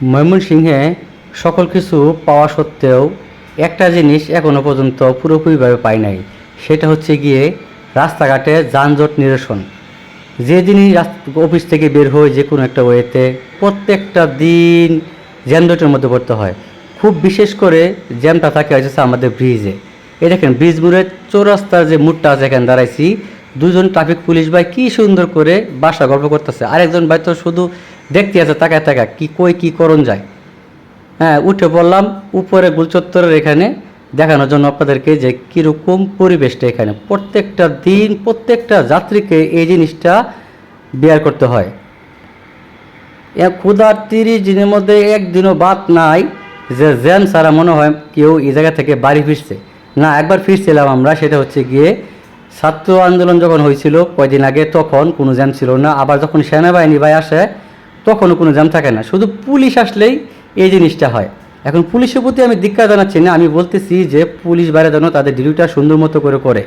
ময়মনসিংহে সকল কিছু পাওয়া সত্ত্বেও একটা জিনিস এখনও পর্যন্ত পুরোপুরিভাবে পাই নাই, সেটা হচ্ছে গিয়ে রাস্তাঘাটে যানজট নিরসন। যে দিনই অফিস থেকে বের হয়ে যে কোনো একটা ওয়েতে, প্রত্যেকটা দিন যানজটের মধ্যে পড়তে হয়। খুব বিশেষ করে জ্যামটা থাকে হচ্ছে আমাদের ব্রিজে। এই দেখেন, ব্রিজ মুড়ের চৌরাস্তার যে মুডটা আছে এখানে দাঁড়াইছি, দুজন ট্রাফিক পুলিশ ভাই কি সুন্দর করে বাসা গল্প করতেছে। আরেকজন ভাই তো শুধু দেখতে আছে, তাকায় তাকায়, কি কই, কি করণ যায়। হ্যাঁ উঠে বললাম উপরে গুলচত্বরের এখানে, দেখানোর জন্য আপনাদেরকে যে কীরকম পরিবেশটা এখানে। প্রত্যেকটা দিন, প্রত্যেকটা যাত্রীকে এই জিনিসটা বিয়ার করতে হয়। ক্ষুধার তিরিশ দিনের মধ্যে একদিনও বাদ নাই যে জ্যাম সারা মনে হয় কেউ এই জায়গা থেকে বাড়ি ফিরছে। না, একবার ফিরছিলাম আমরা, সেটা হচ্ছে গিয়ে ছাত্র আন্দোলন যখন হয়েছিল কয়দিন আগে, তখন কোনো জ্যাম ছিল না। আবার যখন সেনাবাহিনী ভাই আসে তখনও কোনো জ্যাম থাকে না। শুধু পুলিশ আসলেই এই জিনিসটা হয়। এখন পুলিশের প্রতি আমি ধিক্কার জানাচ্ছি না, আমি বলতেছি যে পুলিশ বাইরে যেন তাদের ডিউটিটা সুন্দর মতো করে করে।